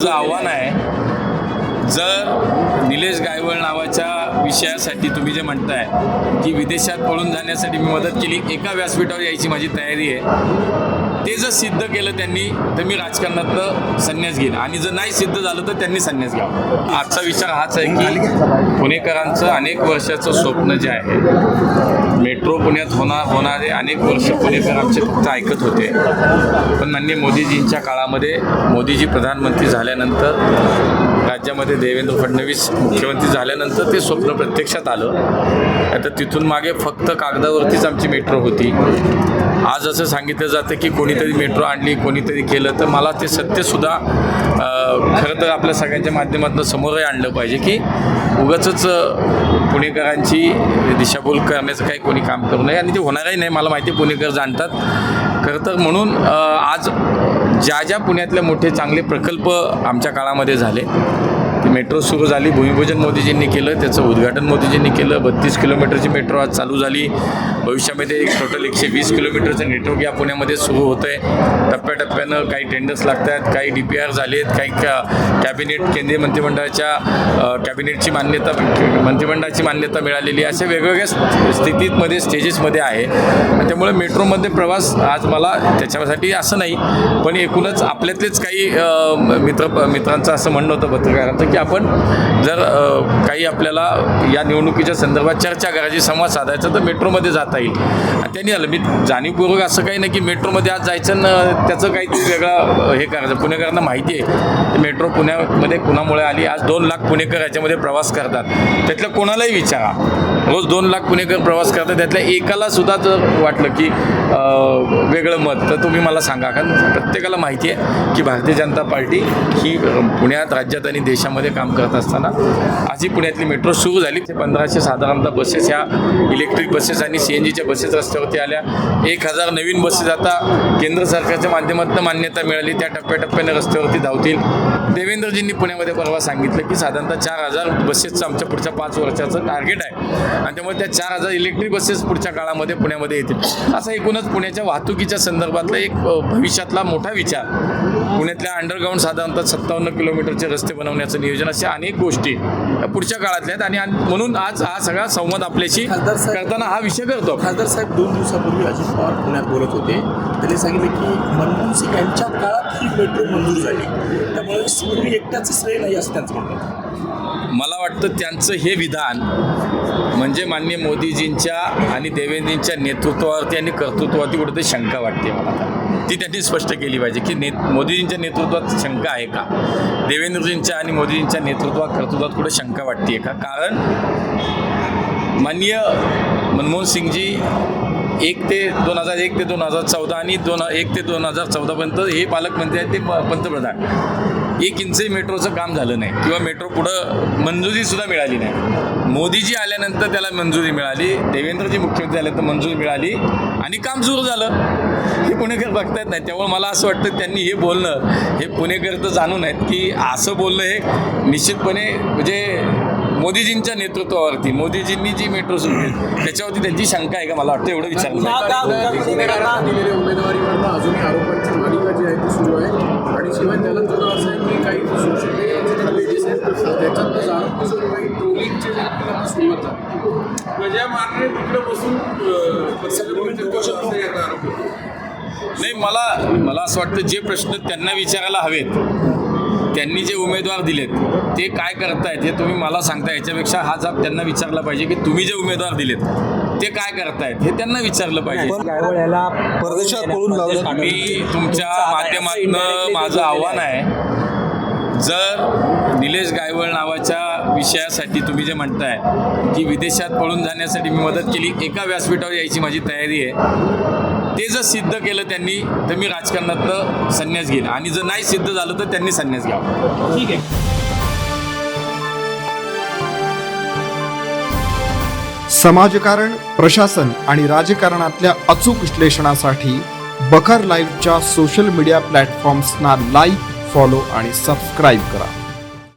माझं आव्हान आहे जर निलेश गायवळ नावाच्या विषयासाठी तुम्ही जे म्हणताय की विदेशात पळून जाण्यासाठी मी मदत केली एका व्यासपीठावर यायची माझी तयारी आहे. ते जर सिद्ध केलं त्यांनी तर मी राजकारणातलं संन्यास घेईन. आणि जर नाही सिद्ध झालं तर त्यांनी संन्यास घ्यावा. आजचा विचार हाच आहे की पुणेकरांचं अनेक वर्षाचं स्वप्न जे आहे मेट्रो पुण्यात होणार होणारे अनेक वर्ष पुणेकर आमचे फक्त ऐकत होते. पण मान्य मोदीजींच्या काळामध्ये मोदीजी प्रधानमंत्री झाल्यानंतर राज्यामध्ये देवेंद्र फडणवीस मुख्यमंत्री झाल्यानंतर ते स्वप्न प्रत्यक्षात आलं. आता तिथून मागे फक्त कागदावरतीच आमची मेट्रो होती. आज असं सांगितलं जातं की कोणीतरी मेट्रो आणली कोणीतरी केलं तर मला ते सत्यसुद्धा खरं तर आपल्या सगळ्यांच्या माध्यमातून समोरही आणलं पाहिजे की उगाचच पुणेकरांची दिशाभूल करण्याचं काही कोणी काम करू नये. आणि ते होणारही नाही मला माहिती आहे पुणेकर जाणतात. खरं तर म्हणून आज ज्या ज्या पुण्यातले मोठे चांगले प्रकल्प आमच्या काळामध्ये झाले मेट्रो सुरू झाली. भूमिपूजन मोदीजींनी केलं. त्याचं उद्घाटन मोदीजींनी केलं. बत्तीस किलोमीटरची मेट्रो आज चालू झाली. भविष्यामध्ये एक टोटल एकशे वीस किलोमीटरचं नेटवर्क या पुण्यामध्ये सुरू होतं आहे टप्प्याटप्प्यानं काही टेंडर्स लागत आहेत काही डी पी आर झाले आहेत काही कॅबिनेट केंद्रीय मंत्रिमंडळाच्या कॅबिनेटची मान्यता मंत्रिमंडळाची मान्यता मिळालेली अशा वेगवेगळ्या स्थितीमध्ये स्टेजेसमध्ये आहे. त्यामुळे मेट्रोमध्ये प्रवास आज मला त्याच्यासाठी असं नाही पण एकूणच आपल्यातलेच काही मित्र मित्रांचं असं म्हणणं होतं पत्रकारांचं की आपण जर काही आपल्याला या निवडणुकीच्या संदर्भात चर्चा करायची संवाद साधायचा तर मेट्रोमध्ये जाता येईल. त्यांनी आलं. मी जाणीवपूर्वक असं काही नाही की मेट्रोमध्ये आज जायचं आणि त्याचं वेगळा हे करायचं. पुणेकरांना माहिती आहे मेट्रो पुण्यामध्ये कुणामुळे आली? आज दोन लाख पुणेकर याच्यामध्ये प्रवास करतात. त्यातल्या कोणालाही विचारा. रोज दोन लाख पुणेकर प्रवास करतात. त्यातल्या एकाला सुद्धा जर वाटलं की वेगळं मत तर तुम्ही मला सांगा. कारण प्रत्येकाला माहिती आहे की भारतीय जनता पार्टी ही पुण्यात राज्यात आणि देशामध्ये काम करत असताना आज ही पुण्यातली मेट्रो सुरू झाली. ते पंधराशे साधारणतः बसेस ह्या इलेक्ट्रिक बसेस आणि सी एन जीच्या बसेस रस्त्यावरती आल्या. एक हजार नवीन बसेस आता केंद्र सरकारच्या माध्यमातून मान्यता मिळाली त्या टप्प्याटप्प्याने रस्त्यावरती धावतील. देवेंद्रजींनी पुण्यामध्ये परवा सांगितलं की साधारणतः चार हजार बसेसचं आमच्या पुढच्या पाच वर्षाचं टार्गेट आहे. आणि त्यामुळे त्या चार हजार इलेक्ट्रिक बसेस पुढच्या काळामध्ये पुण्यामध्ये येतील. असा एकूणच पुण्याच्या वाहतुकीच्या संदर्भातला एक भविष्यातला मोठा विचार. पुण्यातल्या अंडरग्राऊंड साधारणतः सत्तावन्न किलोमीटरचे रस्ते बनवण्याचं नियोजन अशा अनेक गोष्टी या पुढच्या काळातल्या आहेत आणि म्हणून आज हा सगळा संवाद आपल्याशी करताना हा विषय करतो खासदार साहेब दोन दिवसापूर्वी अजित पवार पुण्यात बोलत होते त्यांनी सांगितलं की मनमोहन सिंग यांच्या काळात ही मेट्रो मंजूर झाली त्यामुळे पूर्वी एकट्याचं श्रेय नाही असं त्यांचं म्हणणं होतं. मला वाटतं त्यांचं हे विधान म्हणजे माननीय मोदीजींच्या आणि देवेंद्रजींच्या नेतृत्वावरती आणि कर्तृत्वावरती कुठेतरी शंका वाटते मला. ती त्यांनी स्पष्ट केली पाहिजे की ने मोदीजींच्या नेतृत्वात शंका आहे का? देवेंद्रजींच्या आणि मोदीजींच्या नेतृत्वात कर्तृत्वात कुठे शंका वाटते का? कारण माननीय मनमोहन सिंगजी एक ते दोन हजार एक ते दोन हजार चौदा आणि दोन एक ते दोन हजार चौदापर्यंत हे पालकमंत्री आहेत ते प- पंतप्रधान. एक इंचही मेट्रोचं काम झालं नाही किंवा मेट्रो पुढं मंजुरीसुद्धा मिळाली नाही. मोदीजी आल्यानंतर त्याला मंजुरी मिळाली देवेंद्रजी मुख्यमंत्री आले तर मंजुरी मिळाली आणि काम सुरू झालं. हे पुणेकर बघतायत नाही. त्यामुळे मला असं वाटतं त्यांनी हे बोलणं हे पुणेकर तर जाणून आहेत की असं बोलणं हे निश्चितपणे म्हणजे मोदीजींच्या नेतृत्वावरती मोदीजींनी जी मेट्रो सुरू केली त्याच्यावरती त्यांची शंका आहे का? मला वाटतं एवढं विचारलं नाही मला मला असं वाटतं जे प्रश्न त्यांना विचारायला हवेत त्यांनी जे उमेदवार दिलेत ते काय करतायत हे तुम्ही मला सांगता याच्यापेक्षा हा जाब त्यांना विचारला पाहिजे की तुम्ही जे उमेदवार दिलेत ते काय करतायत हे त्यांना विचारलं पाहिजे. गायवळ याला परदेशात पळून लावलं. मी तुमच्या माध्यमातून माझं आव्हान आहे जर निलेश गायवळ नावाच्या विषयासाठी तुम्ही जे म्हणताय की विदेशात पळून जाण्यासाठी मी मदत केली एका व्यासपीठावर यायची माझी तयारी आहे ते जर सिद्ध केलं त्यांनी तर मी राजकारणातलं संन्यास घेईन. आणि जर नाही सिद्ध झालं तर त्यांनी संन्यास घ्यावा. ठीक आहे. समाजकारण प्रशासन आणि राजकारणातल्या अचूक विश्लेषणासाठी बखर लाईव्हच्या सोशल मीडिया प्लॅटफॉर्म्सना लाईक फॉलो आणि सबस्क्राईब करा.